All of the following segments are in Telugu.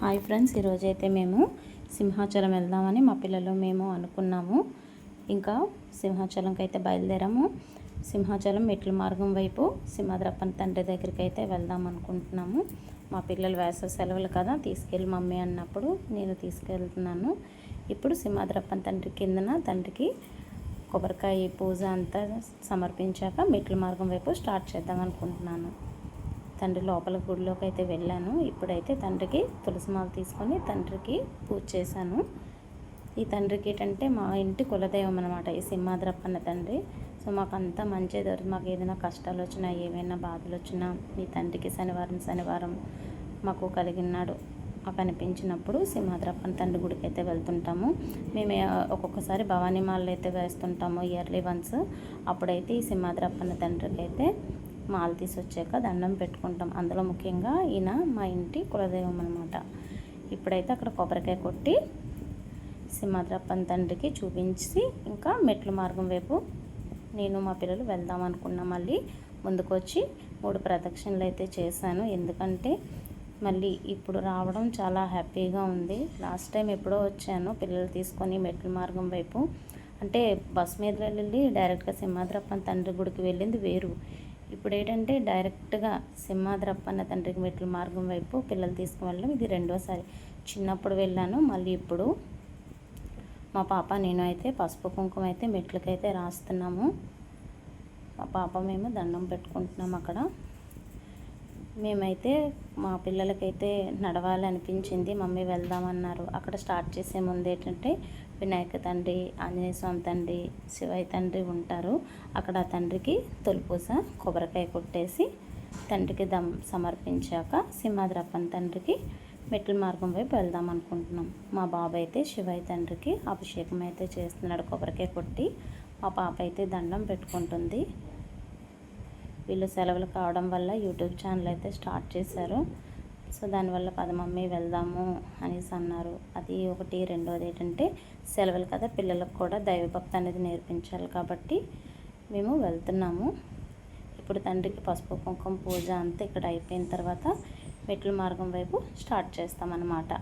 హాయ్ ఫ్రెండ్స్ ఈరోజు అయితే మేము సింహాచలం వెళ్దామని మా పిల్లలు మేము అనుకున్నాము. ఇంకా సింహాచలంకి అయితే బయలుదేరాము. సింహాచలం మెట్ల మార్గం వైపు సింహాద్రప్పన్ తండ్రి దగ్గరికి అయితే వెళ్దాం అనుకుంటున్నాము. మా పిల్లలు వేసవి సెలవులు కదా తీసుకెళ్ళి మమ్మీ అన్నప్పుడు నేను తీసుకెళ్తున్నాను. ఇప్పుడు సింహాద్రప్పన్ తండ్రి కిందన తండ్రికి కొబ్బరికాయ పూజ అంతా సమర్పించాక మెట్ల మార్గం వైపు స్టార్ట్ చేద్దాం అనుకుంటున్నాను. తండ్రి లోపల గుడిలోకి అయితే వెళ్ళాను. ఇప్పుడైతే తండ్రికి తులసి మాల తీసుకొని తండ్రికి పూజ చేశాను. ఈ తండ్రికి ఏంటంటే మా ఇంటి కులదైవం అనమాట ఈ సింహాద్రప్పన్న తండ్రి. సో మాకు అంతా మంచి దొరికి మాకు ఏదైనా కష్టాలు వచ్చినా ఏమైనా బాధలు వచ్చినా ఈ తండ్రికి శనివారం శనివారం మాకు కలిగినాడు మాకు అనిపించినప్పుడు సింహాద్రప్పన్ తండ్రి గుడికి అయితే వెళ్తుంటాము. మేము ఒక్కొక్కసారి భవానీ మాలలు అయితే వేస్తుంటాము ఇయర్లీ వన్స్. అప్పుడైతే ఈ సింహాద్రప్పన్న తండ్రికి అయితే మాల తీసి వచ్చాక దండం పెట్టుకుంటాం. అందులో ముఖ్యంగా ఈయన మా ఇంటి కులదైవం అనమాట ఇప్పుడైతే అక్కడ కొబ్బరికాయ కొట్టి సింహాద్రప్పన్ తండ్రికి చూపించి ఇంకా మెట్ల మార్గం వైపు నేను మా పిల్లలు వెళ్దాం అనుకున్నా. మళ్ళీ ముందుకు వచ్చి మూడు ప్రదక్షిణలు అయితే చేశాను. ఎందుకంటే మళ్ళీ ఇప్పుడు రావడం చాలా హ్యాపీగా ఉంది. లాస్ట్ టైం ఎప్పుడో వచ్చాను పిల్లలు తీసుకొని మెట్ల మార్గం వైపు. అంటే బస్ మీద వెళ్ళి డైరెక్ట్గా సింహాద్రప్పన్ తండ్రి గుడికి వెళ్ళింది వేరు. ఇప్పుడు ఏంటంటే డైరెక్ట్గా సింహాద్రప్పన్న తండ్రికి మెట్ల మార్గం వైపు పిల్లలు తీసుకువెళ్ళడం ఇది రెండోసారి. చిన్నప్పుడు వెళ్ళాను మళ్ళీ ఇప్పుడు మా పాప నేను అయితే పసుపు కుంకుమ అయితే మెట్లకైతే రాస్తున్నాము. మా పాప మేము దండం పెట్టుకుంటున్నాము అక్కడ. మేమైతే మా పిల్లలకైతే నడవాలి అనిపించింది మమ్మీ వెళ్దామన్నారు. అక్కడ స్టార్ట్ చేసే ముందు ఏంటంటే వినాయక తండ్రి ఆంజనేయ స్వామి తండ్రి శివయ్య తండ్రి ఉంటారు. అక్కడ ఆ తండ్రికి తొలిపూస కొబ్బరికాయ కొట్టేసి తండ్రికి దమ్ సమర్పించాక సింహాద్రప్పన్ తండ్రికి మెట్ల మార్గం వైపు వెళ్దాం అనుకుంటున్నాం. మా బాబు అయితే శివయ్య తండ్రికి అభిషేకం అయితే చేస్తున్నాడు. కొబ్బరికాయ కొట్టి మా పాప అయితే దండం పెట్టుకుంటుంది. వీళ్ళు సెలవులు కావడం వల్ల యూట్యూబ్ ఛానల్ అయితే స్టార్ట్ చేశారు. సో దానివల్ల పద మమ్మీ వెళ్దాము అనేసి అన్నారు. అది ఒకటి. రెండోది ఏంటంటే సెలవులు కదా పిల్లలకు కూడా దైవభక్తి అనేది నేర్పించాలి కాబట్టి మేము వెళ్తున్నాము. ఇప్పుడు తండ్రికి పసుపు కుంకుమ పూజ అంతా ఇక్కడ అయిపోయిన తర్వాత మెట్ల మార్గం వైపు స్టార్ట్ చేస్తామన్నమాట.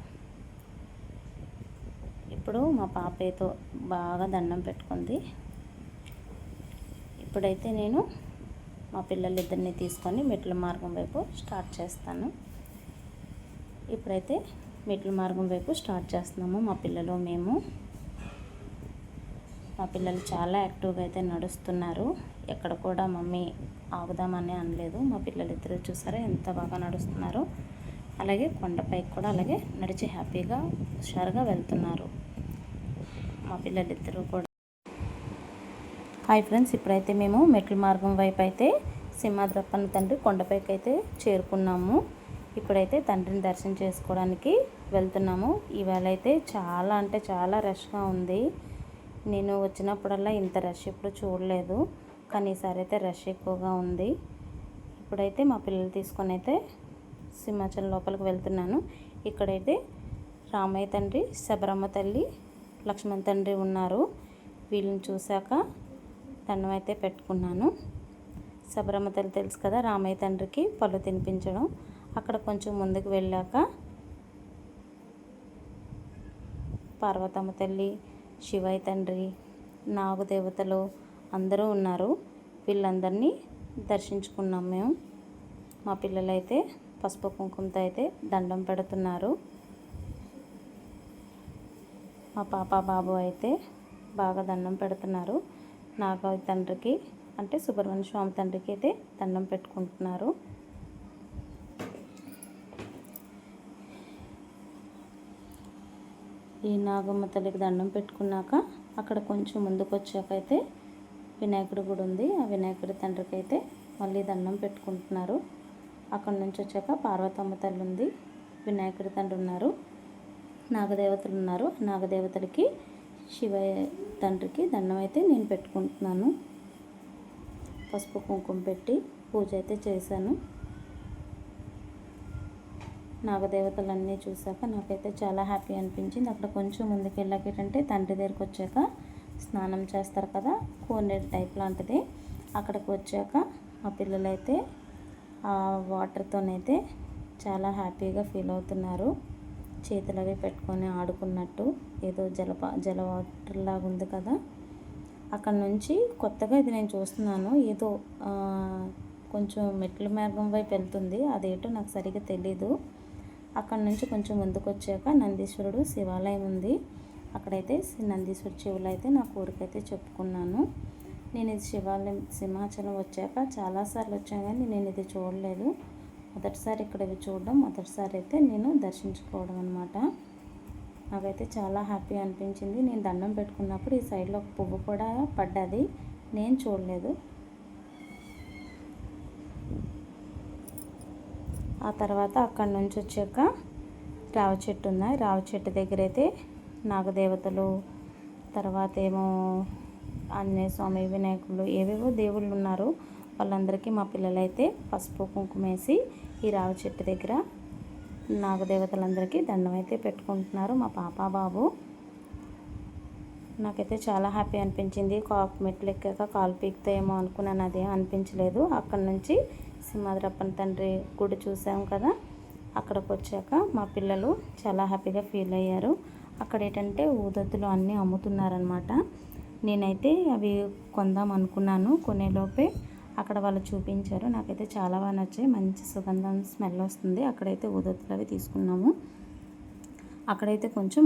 ఇప్పుడు మా పాపయ్యతో బాగా దండం పెట్టుకుంది. ఇప్పుడైతే నేను మా పిల్లలిద్దరిని తీసుకొని మెట్ల మార్గం వైపు స్టార్ట్ చేస్తాను. ఇప్పుడైతే మెట్ల మార్గం వైపు స్టార్ట్ చేస్తున్నాము మా పిల్లలు మేము. మా పిల్లలు చాలా యాక్టివ్గా అయితే నడుస్తున్నారు. ఎక్కడ కూడా మమ్మీ ఆగుదామని అనలేదు. మా పిల్లలు ఇద్దరు చూసారా ఎంత బాగా నడుస్తున్నారు. అలాగే కొండపైకి కూడా అలాగే నడిచి హ్యాపీగా హుషారుగా వెళ్తున్నారు. మా పిల్లలిద్దరూ కూడా. హాయ్ ఫ్రెండ్స్ ఇప్పుడైతే మేము మెట్ల మార్గం వైపు అయితే సింహాద్రప్పన్న తండ్రి కొండపైకి అయితే చేరుకున్నాము. ఇప్పుడైతే తండ్రిని దర్శనం చేసుకోవడానికి వెళ్తున్నాము. ఈవేళ అయితే చాలా అంటే చాలా రష్గా ఉంది. నేను వచ్చినప్పుడల్లా ఇంత రష్ ఎప్పుడు చూడలేదు. కానీ ఈసారి అయితే రష్ ఎక్కువగా ఉంది. ఇప్పుడైతే మా పిల్లలు తీసుకొని అయితే సింహాచలం లోపలికి వెళ్తున్నాను. ఇక్కడైతే రామయ్య తండ్రి శబరమ్మ తల్లి లక్ష్మణ్ తండ్రి ఉన్నారు. వీళ్ళని చూశాక దండం అయితే పెట్టుకున్నాను. శబరమ్మ తల్లి తెలుసు కదా రామయ్య తండ్రికి పళ్ళు తినిపించడం. అక్కడ కొంచెం ముందుకు వెళ్ళాక పార్వతమ్మ తల్లి శివయ్య తండ్రి నాగుదేవతలు అందరూ ఉన్నారు. వీళ్ళందరినీ దర్శించుకున్నాం మేము. మా పిల్లలైతే పసుపు కుంకుమతో అయితే దండం పెడుతున్నారు. మా పాప బాబు అయితే బాగా దండం పెడుతున్నారు. నాగ తండ్రికి అంటే సుబ్రహ్మణ్య స్వామి తండ్రికి అయితే దండం పెట్టుకుంటున్నారు. ఈ నాగమ్మ తల్లికి దండం పెట్టుకున్నాక అక్కడ కొంచెం ముందుకు వచ్చాకైతే అయితే వినాయకుడి గుడి ఉంది. ఆ వినాయకుడి తండ్రికి అయితే మళ్ళీ దండం పెట్టుకుంటున్నారు. అక్కడ నుంచి వచ్చాక పార్వతమ్మ తల్లి ఉంది. వినాయకుడి తండ్రి ఉన్నారు. నాగదేవతలు ఉన్నారు. నాగదేవతలకి శివ తండ్రికి దండం అయితే నేను పెట్టుకుంటున్నాను. పసుపు కుంకుమ పెట్టి పూజ అయితే చేశాను. నాగదేవతలన్నీ చూసాక నాకైతే చాలా హ్యాపీ అనిపించింది. అక్కడ కొంచెం ముందుకు వెళ్ళాక ఏంటంటే తండ్రి దగ్గరికి వచ్చాక స్నానం చేస్తారు కదా కోనేరు టైప్ లాంటిది. అక్కడికి వచ్చాక మా పిల్లలైతే ఆ వాటర్తోనైతే చాలా హ్యాపీగా ఫీల్ అవుతున్నారు. చేతులు అవి పెట్టుకొని ఆడుకున్నట్టు ఏదో జలప జల వాటర్ లాగా ఉంది కదా. అక్కడ నుంచి కొత్తగా ఇది నేను చూస్తున్నాను. ఏదో కొంచెం మెట్ల మార్గం వైపు వెళ్తుంది. అదేటో నాకు సరిగ్గా తెలీదు. అక్కడ నుంచి కొంచెం ముందుకు వచ్చాక నందీశ్వరుడు శివాలయం ఉంది. అక్కడైతే సి- నందీశ్వర చెవులు అయితే నా కోరికైతే చెప్పుకున్నాను. నేను ఇది శివాలయం సింహాచలం వచ్చాక చాలాసార్లు వచ్చాను కానీ నేను ఇది చూడలేదు. మొదటిసారి ఇక్కడ ఇవి చూడడం మొదటిసారి అయితే నేను దర్శించుకోవడం అనమాట నాకైతే చాలా హ్యాపీ అనిపించింది. నేను దండం పెట్టుకున్నప్పుడు ఈ సైడ్లో ఒక పువ్వు కూడా పడ్డది. నేను చూడలేదు. ఆ తర్వాత అక్కడి నుంచి వచ్చాక రావి చెట్టు ఉన్నాయి. రావి చెట్టు దగ్గర అయితే నాగదేవతలు తర్వాత ఏమో ఆంజనేయ స్వామి వినాయకులు ఏవేవో దేవుళ్ళు ఉన్నారు. వాళ్ళందరికీ మా పిల్లలైతే పసుపు కుంకుమ వేసి ఈ రావి చెట్టు దగ్గర నాగదేవతలందరికీ దండం అయితే పెట్టుకుంటున్నారు మా పాప బాబు. నాకైతే చాలా హ్యాపీ అనిపించింది. కాకు మెట్లు ఎక్కాక కాలు పీకుతాయేమో అనుకున్నాను. అదేం అనిపించలేదు. అక్కడి నుంచి సింహాద్రప్పన్ తండ్రి గుడి చూసాం కదా. అక్కడికి వచ్చాక మా పిల్లలు చాలా హ్యాపీగా ఫీల్ అయ్యారు. అక్కడ ఏంటంటే ఊదత్తులు అన్నీ అమ్ముతున్నారనమాట నేనైతే అవి కొందాం అనుకున్నాను కొనేలోపే అక్కడ వాళ్ళు చూపించారు. నాకైతే చాలా బాగా నచ్చాయి. మంచి సుగంధం స్మెల్ వస్తుంది. అక్కడైతే ఊదత్తులు అవి తీసుకున్నాము. అక్కడైతే కొంచెం